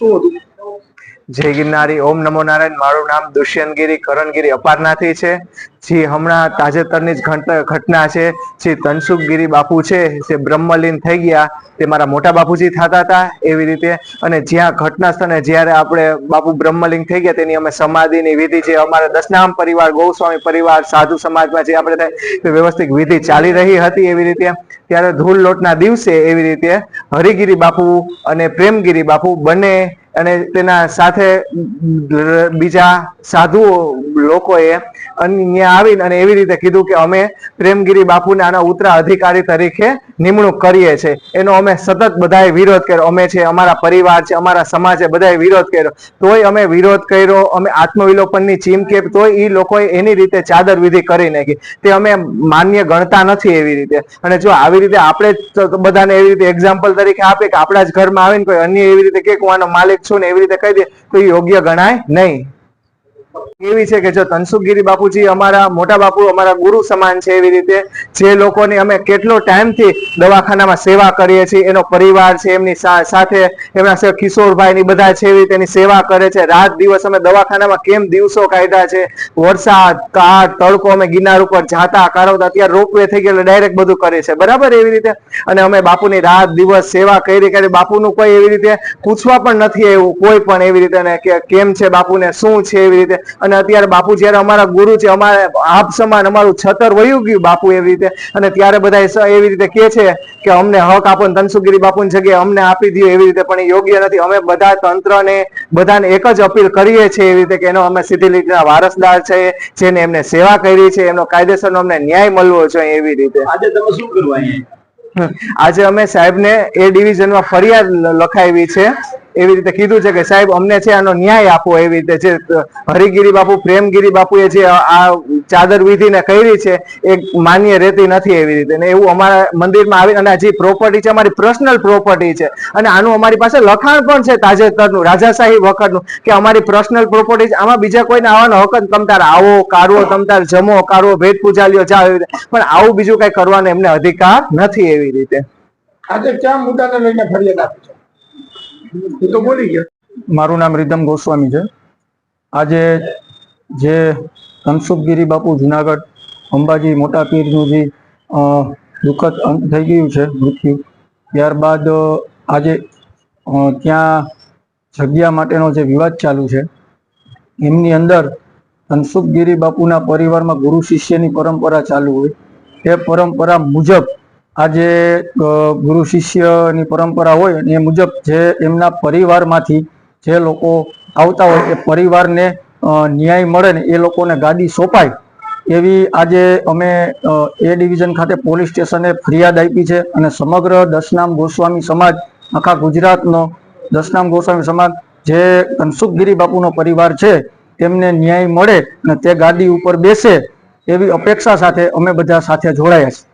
શું હતું જય ગિરનારી, ઓમ નમો નારાયણ. મારું નામ દુષ્યંતગીરી, કરણગીરી અપારનાથી છે. જે હમણાં તાજેતરની જ ઘટના છે, જે તનસુખગીરી બાપુ છે, જે બ્રહ્મલીન થઈ ગયા, તે મારા મોટા બાપુજી થતા હતા એવી રીતે. અને જ્યાં ઘટના સ્થળે જ્યારે આપણે બાપુ બ્રહ્મલિંગ થઈ ગયા, તેની અમે સમાધિની વિધિ છે અમારા દસનામ પરિવાર, ગૌસ્વામી પરિવાર, સાધુ સમાજમાં જે આપણે વ્યવસ્થિત વિધિ ચાલી રહી હતી એવી રીતે. ત્યારે ધૂળ લોટના દિવસે એવી રીતે હરિગીરી બાપુ અને પ્રેમગીરી બાપુ બંને અને તેના સાથે બીજા સાધુઓ લોકોએ અહીંયા આવીને અને એવી રીતે કીધું કે અમે પ્રેમગીરી બાપુને આના ઉત્તરા અધિકારી તરીકે નિમણૂક કરીએ છે એનો અમે સતત બધાએ વિરોધ કર્યો. અમે છે, અમારા પરિવાર છે, અમારા સમાજે બધાએ વિરોધ કર્યો. તોય અમે વિરોધ કર્યો, અમે આત્મવિલોપનની ચીમકે તોય એ લોકોએ એની રીતે ચાદર વિધિ કરી નાખી. તે અમે માન્ય ગણતા નથી એવી રીતે. અને જો આવી રીતે આપણે બધાને એવી રીતે એક્ઝામ્પલ તરીકે આપે કે આપણા જ ઘરમાં આવીને કોઈ અન્ય એવી રીતે કે હું માલિક છું ને એવી રીતે કહી દે તો યોગ્ય ગણાય નહીં. એવી છે કે જો તનસુખગીરી બાપુજી અમારા મોટા બાપુ, અમારા ગુરુ સમાન છે એવી રીતે, જે લોકોની અમે કેટલો ટાઈમથી દવાખાનામાં સેવા કરીએ છીએ, એનો પરિવાર છે, એમની સાથે એમના કિશોરભાઈ બધા છે, એવી રીતે સેવા કરે છે. રાત દિવસ અમે દવાખાનામાં કેમ દિવસો કાઢ્યા છે? વરસાદ, કાળ, તડકો અમે ગિનાર ઉપર જાતા કારવતા અત્યારે રોપવે થઈ ગયેલો ડાયરેક્ટ બધું કરે છે. બરાબર એવી રીતે? અને અમે બાપુની રાત દિવસ સેવા કરી કરી બાપુનું કોઈ એવી રીતે પૂછવા પણ નથી એવું કોઈ પણ એવી રીતે કે કેમ છે બાપુને, શું છે એવી રીતે? અને અત્યારે બાપુ જ્યારે અમારા ગુરુ છે અમારે આપ સમાન અમારું છતર વયું ગયું બાપુ એવી રીતે. અને ત્યારે બધા એવી રીતે કે છે કે અમને હક આપો ને ધનસુગીરી બાપુની જગ્યાએ અમને આપી દો એવી રીતે પણ યોગ્ય નથી. અમે બધા તંત્રને બધાને એક જ અપીલ કરીએ છીએ એવી રીતે કે એનો અમે સીધી લીટીના વારસદાર છે જેને એમને સેવા કરી છે એમનો કાયદેસરનો અમને ન્યાય મળવો જોઈએ એવી રીતે. આજે તમે શું કરવા આજે અમે સાહેબને એ ડિવિઝનમાં ફરિયાદ લ- લખાવી છે. એવી રીતે કીધું છે કે સાહેબ, અમને છે આનો ન્યાય આપો એવી રીતે જે હરિગીરી બાપુ, પ્રેમગીરી બાપુએ જે આ ચાદર વિધિને કરી છે, એ માન્ય રહેતી નથી એવી રીતે. ને એવું અમારા મંદિરમાં આવી અને જે પ્રોપર્ટી છે, અમારી પર્સનલ પ્રોપર્ટી છે. અને આનું અમારી પાસે લખાણ પણ છે તાજેતરનું, રાજાશાહી વખતનું, કે અમારી પર્સનલ પ્રોપર્ટી આમાં બીજા કોઈને આવવાનો હક જ તમ તાર આવો કારવો તમ તાર જમો કારવો ભેટ પૂજા લ્યો જાઓ એવી રીતે. પણ આવું બીજું કઈ કરવાનો એમને અધિકાર નથી એવી રીતે. આજે ક્યાં મુદ્દાને લઈને ફરિયાદ આપી તો બોલી ગયા. મારું નામ રીધમ ગોસ્વામી છે. આજે જે ધનસુખગીરી બાપુ જુનાગઢ, અંબાજી મોટા પીરનું જે દુઃખદ અંત થઈ ગયું છે, મૃત્યુ. ત્યારબાદ આજે ત્યાં જગ્યા માટેનો જે વિવાદ ચાલુ છે. એમની અંદર ધનસુખગીરી બાપુના પરિવારમાં ગુરુ શિષ્યની પરંપરા ચાલુ હોય. એ પરંપરા મુજબ આજે ગુરુ શિષ્યની પરંપરા હોય એ મુજબ જે એમના પરિવારમાંથી જે લોકો આવતા હોય, એ પરિવારને ન્યાય મળે ને એ લોકોને ગાડી સોંપાય. એવી આજે અમે એ ડિવિઝન ખાતે પોલીસ સ્ટેશને ફરિયાદ આપી છે અને સમગ્ર દશનામ ગોસ્વામી સમાજ, આખા ગુજરાતનો દશનામ ગોસ્વામી સમાજ, જે કનસુખગીરી બાપુનો પરિવાર છે, તેમને ન્યાય મળે અને તે ગાડી ઉપર બેસે એવી અપેક્ષા સાથે અમે બધા સાથે જોડાયા છીએ.